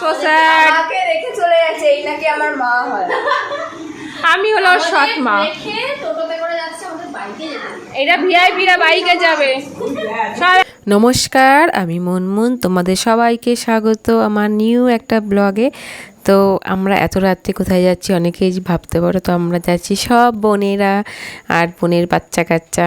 So sad আমাকে রেখে চলে গেছে এই নাকি আমার মা হয়। আমি হলো সৎ মা। রেখে টোটোতে করে যাচ্ছে আমাদের বাইকে যেতে এটা ভিআইপিরা বাইকে যাবে। নমস্কার আমি মুনমুন তোমাদের সবাইকে স্বাগত আমার নিউ একটা ব্লগে। তো আমরা এত রাত্রে কোথায় যাচ্ছি অনেকেই ভাবতে পারো, তো আমরা যাচ্ছি সব বোনেরা আর বোনের বাচ্চা কাচ্চা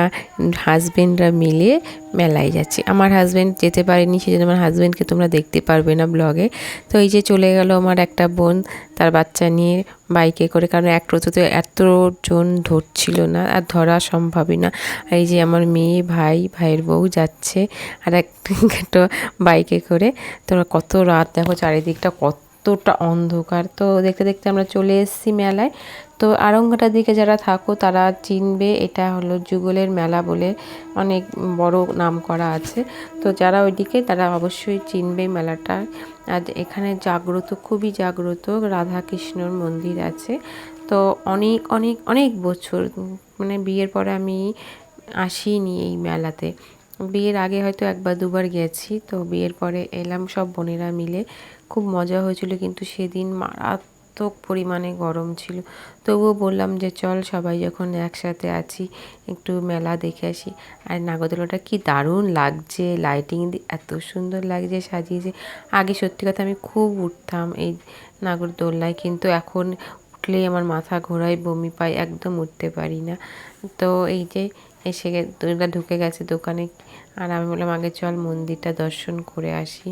হাজবেন্ডরা মিলে মেলায় যাচ্ছি। আমার হাজব্যান্ড যেতে পারেনি, সেজন্য আমার হাজব্যান্ডকে তোমরা দেখতে পারবে না ব্লগে তো এই যে চলে গেল আমার একটা বোন, তার বাচ্চা নিয়ে বাইকে করে, কারণ এক টোটোতে এতজন ধরছিল না, আর ধরা সম্ভবই না। এই যে আমার মেয়ে, ভাই, ভাইয়ের বউ যাচ্ছে, আর একটা বাইকে করে। তোরা কত রাত, দেখো চারিদিকটা কতটা অন্ধকার। তো দেখতে দেখতে আমরা চলে এসেছি মেলায়। তো আরঙ্গাটার দিকে যারা থাকো, তারা চিনবে এটা হলো যুগলের মেলা বলে অনেক বড় নাম করা আছে। তো যারা ওইদিকে, তারা অবশ্যই চিনবে মেলাটা। আর এখানে জাগ্রত, খুবই জাগ্রত রাধা কৃষ্ণর মন্দির আছে। তো অনেক অনেক অনেক বছর মানে বিয়ের পরে আমি আসিনি এই মেলাতে। বিয়ের আগে হয়তো একবার, দুবার গেছি, তো বিয়ের পরে এলাম সব বোনেরা মিলে। খুব মজা হয়েছিল, কিন্তু সেদিন মারাত্মক পরিমাণে গরম ছিল। তবুও বললাম যে, চল সবাই যখন একসাথে আছি, একটু মেলা দেখে আসি। আর নাগরদোলাটা কি দারুণ লাগছে লাইটিং দিয়ে এত সুন্দর লাগছে সাজিয়েছে। আগে সত্যি কথা আমি খুব উঠতাম এই নাগরদোলায়, কিন্তু এখন উঠলেই আমার মাথা ঘোরায়, বমি পাই একদম উঠতে পারি না। তো এই যে এসে দুর্গা ঢুকে গেছে দোকানে, আর আমি বললাম, আগে চল মন্দিরটা দর্শন করে আসি।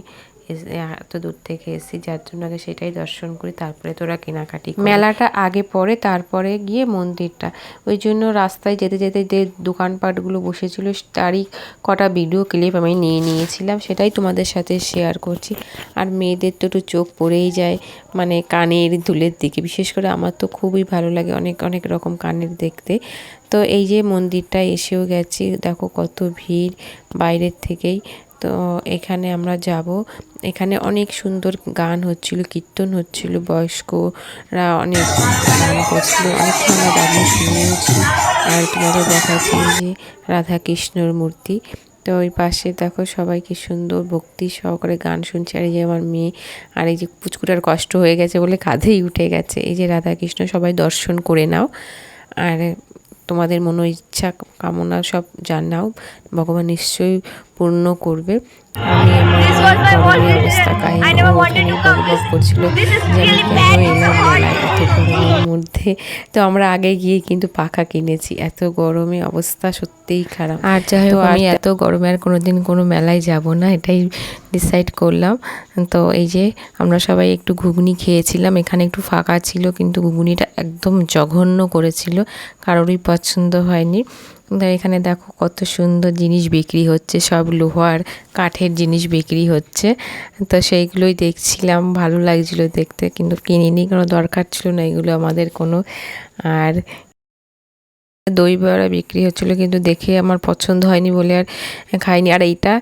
এত দূর থেকে এসেছি, যার জন্য আগে সেটাই দর্শন করি, তারপরে তোরা কেনাকাটি মেলাটা আগে পরে, তারপরে গিয়ে মন্দিরটা। ওই জন্য রাস্তায় যেতে যেতে যে দোকানপাটগুলো বসেছিল, তারই কটা ভিডিও ক্লিপ আমি নিয়ে নিয়েছিলাম, সেটাই তোমাদের সাথে শেয়ার করছি। আর মেয়েদের তো একটু চোখ পড়েই যায় মানে কানের দুলের দিকে। বিশেষ করে আমার তো খুবই ভালো লাগে অনেক অনেক রকম কানের দেখতে। তো এই যে মন্দিরটা এসেও গেছি, দেখো কত ভিড়। বাইরের থেকেই তো এখানে আমরা যাব। এখানে অনেক সুন্দর গান হচ্ছিল, কীর্তন হচ্ছিল, বয়স্করা অনেক গান করছিল অনেকক্ষণ আমরা দাঁড়িয়ে শুনেওছি। আর তোমাদের দেখাচ্ছি যে রাধা কৃষ্ণর মূর্তি। তো ওই পাশে দেখো সবাই কি সুন্দর ভক্তি সহকারে গান শুনছে। আর এই যে আমার মেয়ে, আর এই যে পুচকুটার কষ্ট হয়ে গেছে বলে কাঁধেই উঠে গেছে। এই যে রাধাকৃষ্ণ, সবাই দর্শন করে নাও। আর তোমাদের মনো ইচ্ছা কামনা সব জানাও। ভগবান নিশ্চয়ই পূর্ণ করবে। আমি আমার গরমের অবস্থা কাহিনী ও ওখানে গল্প করছিল। যে আমি কেন এলাম মেলায় এত গরমের মধ্যে। তো আমরা আগে গিয়ে কিন্তু পাখা কিনেছি। এত গরমে অবস্থা সত্যিই খারাপ। আর যাই হোক আমি এত গরমে আর কোনোদিন কোনো মেলায় যাব না এটাই ডিসাইড করলাম। তো এই যে আমরা সবাই একটু ঘুগনি খেয়েছিলাম। এখানে একটু ফাঁকা ছিল কিন্তু ঘুগনিটা একদম জঘন্য করেছিল। কারোরই পছন্দ হয়নি। এখানে দেখো কত সুন্দর জিনিস বিক্রি হচ্ছে, সব লোহার কাঠের জিনিস বিক্রি হচ্ছে। তো সেইগুলোই দেখছিলাম, ভালো লাগছিল দেখতে, কিন্তু কিনিনি, কোনো দরকার ছিল না এগুলো আমাদের কোনো। আর দই বড়া বিক্রি হচ্ছিল, কিন্তু দেখে আমার পছন্দ হয়নি বলে আর খাইনি। আর এইটা,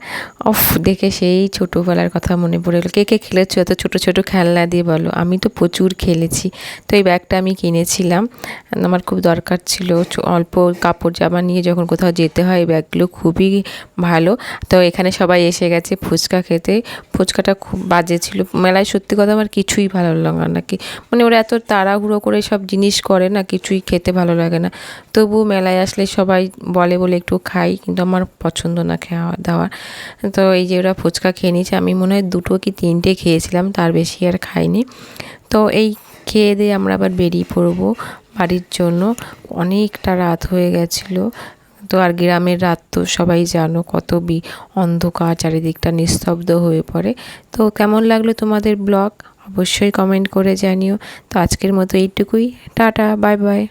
অফ, দেখে সেই ছোটোবেলার কথা মনে পড়ে গেলো। কে কে খেলেছো? এত ছোটো ছোটো খেলনা দিয়ে বলো। আমি তো প্রচুর খেলেছি। তো এই ব্যাগটা আমি কিনেছিলাম। আমার খুব দরকার ছিল অল্প কাপড় জামা নিয়ে যখন কোথাও যেতে হয়, এই ব্যাগগুলো খুবই ভালো। তো এখানে সবাই এসে গেছে ফুচকা খেতে। ফুচকাটা খুব বাজে ছিল। মেলায় সত্যি কথা আমার কিছুই ভালো লাগে না কি। মানে ওরা এত তাড়াহুড়ো করে সব জিনিস করে না, কিছুই খেতে ভালো লাগে না। তবু মেলায় আসলে সবাই বলে বলে একটু খাই, কিন্তু আমার পছন্দ না খাওয়া দাওয়া। তো এই যে ওরা ফুচকা খেয়ে নিয়েছে, আমি মনে হয় দুটো কি তিনটে খেয়েছিলাম, তার বেশি আর খাইনি। তো এই খেয়ে দিয়ে আমরা আবার বেরিয়ে পড়ব বাড়ির জন্য। অনেকটা রাত হয়ে গেছিল। তো আর গ্রামের রাত তো সবাই জানো কত বি, অন্ধকার, চারিদিকটা নিস্তব্ধ হয়ে পড়ে। তো কেমন লাগল তোমাদের ব্লগ? অবশ্যই কমেন্ট করে জানিও। তো আজকের মতো এইটুকুই। Tata, bye bye.